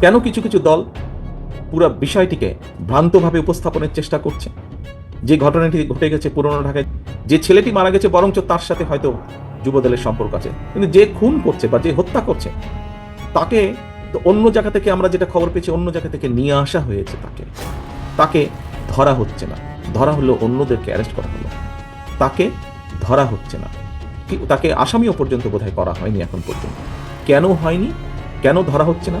কেন কিছু কিছু দল পুরো বিষয়টিকে ভ্রান্তভাবে উপস্থাপনের চেষ্টা করছে? যে ঘটনাটি ঘটে গেছে পুরনো ঢাকায়, যে ছেলেটি মারা গেছে বরঞ্চ তার সাথে হয়তো যুবদলের সম্পর্ক আছে। কিন্তু যে খুন করছে বা যে হত্যা করছে, তাকে অন্য জায়গা থেকে আমরা যেটা খবর পেয়েছি, অন্য জায়গা থেকে নিয়ে আসা হয়েছে তাকে। তাকে ধরা হচ্ছে না। ধরা হলো অন্যদেরকে অ্যারেস্ট করা হলো। তাকে ধরা হচ্ছে না। তাকে আসামিও পর্যন্ত বোধহয় করা হয়নি এখন পর্যন্ত। কেন হয়নি? কেন ধরা হচ্ছে না?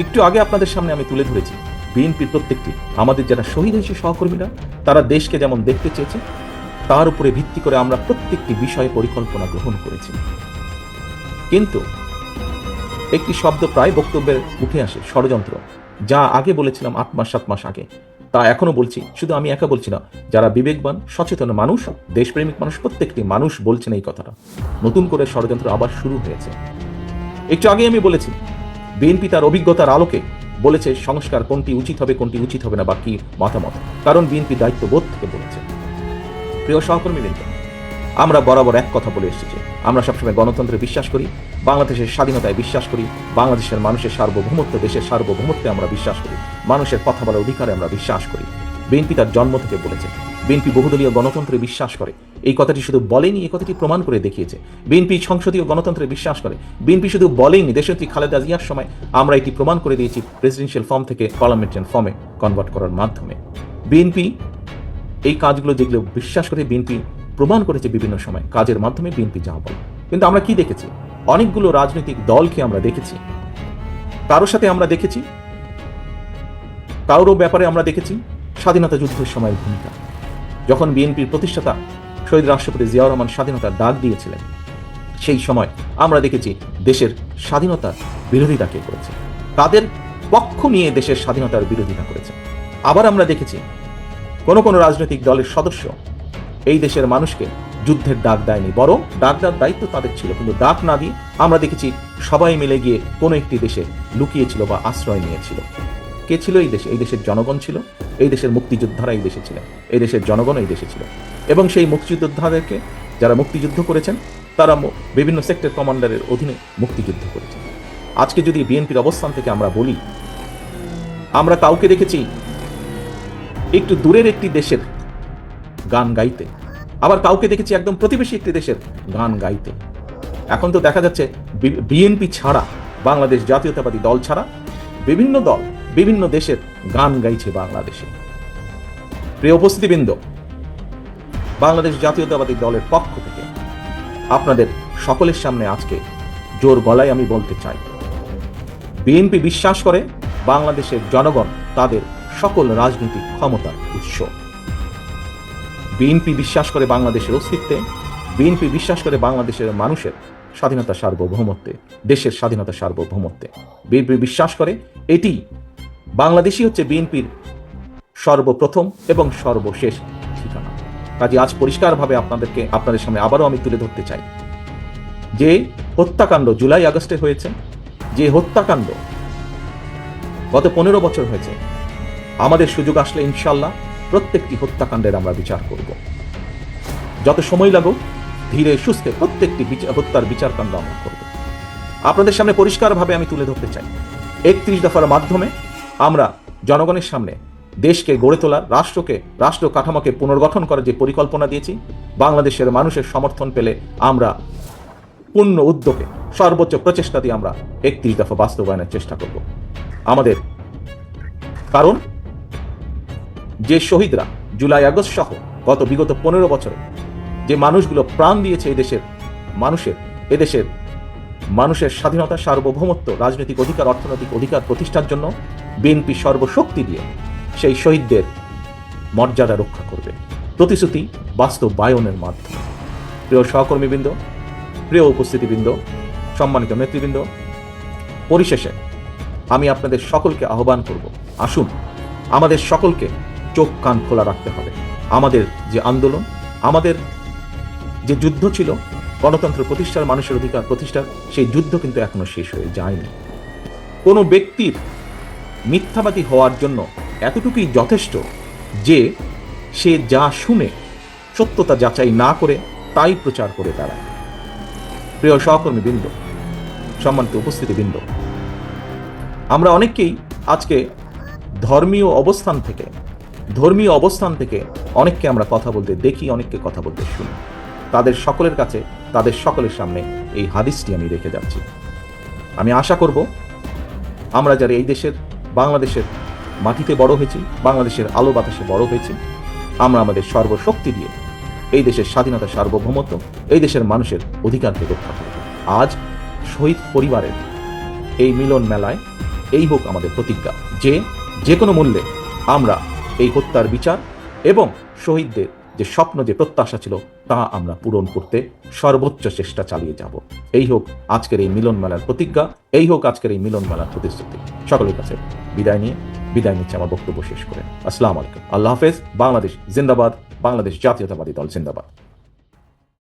একটু আগে আপনাদের সামনে আমি তুলে ধরেছি, বিএনপির প্রত্যেকটি, আমাদের যারা শহীদ হয়েছে সহকর্মীরা, তারা দেশকে যেমন দেখতে চেয়েছে, তার উপরে ভিত্তি করে আমরা প্রত্যেকটি বিষয়ে পরিকল্পনা গ্রহণ করেছি। কিন্তু একটি শব্দ প্রায় বক্তব্যে উঠে আসে, ষড়যন্ত্র, যা আগে বলেছিলাম আট মাস, সাত মাস আগে। তা এখনও বলছি, শুধু আমি একা বলছি না, যারা বিবেকবান, সচেতন মানুষ, দেশপ্রেমিক মানুষ, প্রত্যেকটি মানুষ বলছেন এই কথাটা। নতুন করে ষড়যন্ত্র আবার শুরু হয়েছে। একটু আগে আমি বলেছি বিএনপি তার অভিজ্ঞতার আলোকে বলেছে, সংস্কার কোনটি উচিত হবে, কোনটি উচিত হবে না বা কি মতামত। কারণ বিএনপি দায়িত্ববোধ থেকে বলেছে। প্রিয় সহকর্মীবৃন্দ আমরা বরাবর এক কথা বলে এসেছি আমরা সবসময় গণতন্ত্রে বিশ্বাস করি, বাংলাদেশের স্বাধীনতায় বিশ্বাস করি, বাংলাদেশের মানুষের সার্বভৌমত্ব, দেশের সার্বভৌমত্বে আমরা বিশ্বাস করি, মানুষের কথা বলার অধিকারে আমরা বিশ্বাস করি। বিএনপি তার জন্ম থেকে বলেছে। বিএনপি বহুদলীয় গণতন্ত্রে বিশ্বাস করে। এই কথাটি শুধু বলেনি, এই কথাটি প্রমাণ করে দেখিয়েছে। বিএনপি সংসদীয় গণতন্ত্রে বিশ্বাস করে। বিএনপি শুধু বলেনি দেশনেত্রী খালেদা জিয়ার সময় আমরা এটি প্রমাণ করে দিয়েছি প্রেসিডেন্সিয়াল ফর্ম থেকে পার্লামেন্টারিয়ান ফর্মে কনভার্ট করার মাধ্যমে। বিএনপি এই কাজগুলো যেগুলো বিশ্বাস করে বিএনপি প্রমাণ করেছে বিভিন্ন সময় কাজের মাধ্যমে বিএনপি যা বলে। কিন্তু আমরা কি দেখেছি? অনেকগুলো রাজনৈতিক দলকে আমরা দেখেছি। কারোর সাথে আমরা দেখেছি, কারোর ব্যাপারে আমরা দেখেছি স্বাধীনতা যুদ্ধের সময়ের ভূমিকা। যখন বিএনপির প্রতিষ্ঠাতা শহীদ রাষ্ট্রপতি জিয়াউর রহমান স্বাধীনতার ডাক দিয়েছিলেন, সেই সময় আমরা দেখেছি দেশের স্বাধীনতার বিরোধিতা কে করেছে। তাদের পক্ষ নিয়ে দেশের স্বাধীনতার বিরোধিতা করেছে। আবার আমরা দেখেছি কোন কোন রাজনৈতিক দলের সদস্য এই দেশের মানুষকে যুদ্ধের ডাক দেয়নি, বরং ডাক দেওয়ার দায়িত্ব তাদের ছিল। কিন্তু ডাক না দিয়ে আমরা দেখেছি সবাই মিলে গিয়ে কোনো একটি দেশে লুকিয়েছিল বা আশ্রয় নিয়েছিল। কে ছিল এই দেশে? এই দেশের জনগণ ছিল। এই দেশের মুক্তিযোদ্ধারা এই দেশে ছিলেন। এই দেশের জনগণ এই দেশে ছিল। এবং সেই মুক্তিযোদ্ধাদেরকে যারা মুক্তিযুদ্ধ করেছেন, তারা বিভিন্ন সেক্টর কমান্ডারের অধীনে মুক্তিযুদ্ধ করেছেন। আজকে যদি বিএনপির অবস্থান থেকে আমরা বলি, আমরা কাউকে দেখেছি একটু দূরের একটি দেশের গান গাইতে। আবার কাউকে দেখেছি একদম প্রতিবেশী একটি দেশের গান গাইতে। এখন তো দেখা যাচ্ছে বিএনপি ছাড়া, বাংলাদেশ জাতীয়তাবাদী দল ছাড়া বিভিন্ন দল বিভিন্ন দেশের গান গাইছে বাংলাদেশে। প্রিয় উপস্থিতিবৃন্দ, বাংলাদেশ জাতীয়তাবাদী দলের পক্ষ থেকে আপনাদের সকলের সামনে আজকে জোর গলায় আমি বলতে চাই। বিএনপি বিশ্বাস করে বাংলাদেশের জনগণ তাদের সকল রাজনৈতিক ক্ষমতার উৎস। বিএনপি বিশ্বাস করে বাংলাদেশের অস্তিত্বে, বিএনপি বিশ্বাস করে বাংলাদেশের মানুষের স্বাধীনতা সার্বভৌমত্বে, দেশের স্বাধীনতা সার্বভৌমত্বে। বিএনপি বিশ্বাস করে এটি বাংলাদেশই হচ্ছে বিএনপির সর্বপ্রথম এবং সর্বশেষ ঠিকানা কাজে আজ পরিষ্কারভাবে আপনাদেরকে, আপনাদের সামনে আবারও আমি তুলে ধরতে চাই। যে হত্যাকাণ্ড জুলাই আগস্টে হয়েছে, যে হত্যাকাণ্ড গত পনেরো বছর হয়েছে, আমাদের সুযোগ আসলে ইনশাল্লাহ প্রত্যেকটি হত্যাকাণ্ডের আমরা বিচার করব। যত সময় লাগুক, ধীরে সুস্থে প্রত্যেকটি হত্যার বিচারকাণ্ড আমরা করব। আপনাদের সামনে পরিষ্কারভাবে আমি তুলে ধরতে চাই। একত্রিশ দফার মাধ্যমে আমরা, জনগণের সামনে দেশকে গড়ে তোলার, রাষ্ট্রকে, রাষ্ট্র কাঠামোকে পুনর্গঠন করার যে পরিকল্পনা দিয়েছি, বাংলাদেশের মানুষের সমর্থন পেলে আমরা পূর্ণ উদ্যোগে সর্বোচ্চ প্রচেষ্টা দিয়ে আমরা একত্রিশ দফা বাস্তবায়নের চেষ্টা করব। আমাদের কারণ, যে শহীদরা জুলাই আগস্ট সহ গত বিগত পনেরো বছরে যে মানুষগুলো প্রাণ দিয়েছে এই দেশের মানুষের এদেশের মানুষের স্বাধীনতা, সার্বভৌমত্ব, রাজনৈতিক অধিকার, অর্থনৈতিক অধিকার প্রতিষ্ঠার জন্য বিএনপি সর্বশক্তি দিয়ে সেই শহীদদের মর্যাদা রক্ষা করবে। প্রতিশ্রুতি বাস্তবায়নের মাধ্যমে। প্রিয় সহকর্মীবৃন্দ, প্রিয় উপস্থিতিবৃন্দ, সম্মানিত নেতৃবৃন্দ, পরিশেষে আমি আপনাদের সকলকে আহ্বান করব, আসুন আমাদের সকলকে চোখ কান খোলা রাখতে হবে। আমাদের যে আন্দোলন, আমাদের যে যুদ্ধ ছিল, গণতন্ত্র প্রতিষ্ঠার, মানুষের অধিকার প্রতিষ্ঠার, সেই যুদ্ধ কিন্তু এখনও শেষ হয়ে যায়নি। কোনো ব্যক্তির মিথ্যাবাদী হওয়ার জন্য এতটুকুই যথেষ্ট যে সে যা শুনে সত্যতা যাচাই না করে তাই প্রচার করে দাঁড়ায় প্রিয় সহকর্মী বৃন্দ সম্মানিত উপস্থিতি বৃন্দ আমরা অনেককেই আজকে ধর্মীয় অবস্থান থেকে, ধর্মীয় অবস্থান থেকে অনেককে আমরা কথা বলতে দেখি, অনেককে কথা বলতে শুনি। তাদের সকলের কাছে, তাদের সকলের সামনে এই হাদিসটি আমি রেখে যাচ্ছি। আমি আশা করব, আমরা যারা এই দেশের বাংলাদেশের মাটিতে বড় হয়েছি, বাংলাদেশের আলো বাতাসে বড় হয়েছি। আমরা আমাদের সর্বশক্তি দিয়ে এই দেশের স্বাধীনতা সার্বভৌমত্ব, এই দেশের মানুষের অধিকারকে রক্ষা করব। আজ শহীদ পরিবারের এই মিলন মেলায় এই হোক আমাদের প্রতিজ্ঞা যে যে কোনো মূল্যে আমরা এই হত্যার বিচার এবং শহীদদের যে স্বপ্ন, যে প্রত্যাশা ছিল, তা আমরা পূরণ করতে সর্বোচ্চ চেষ্টা চালিয়ে যাব। এই হোক আজকের এই মিলন মেলার প্রতিজ্ঞা। এই হোক আজকের এই মিলন মেলার প্রতিশ্রুতি। সকলের কাছে বিদায় নিয়ে, বিদায় নিচ্ছে আমার বক্তব্য শেষ করে। আসসালাম আলাইকুম। আল্লাহ হাফেজ। বাংলাদেশ জিন্দাবাদ। বাংলাদেশ জাতীয়তাবাদী দল জিন্দাবাদ।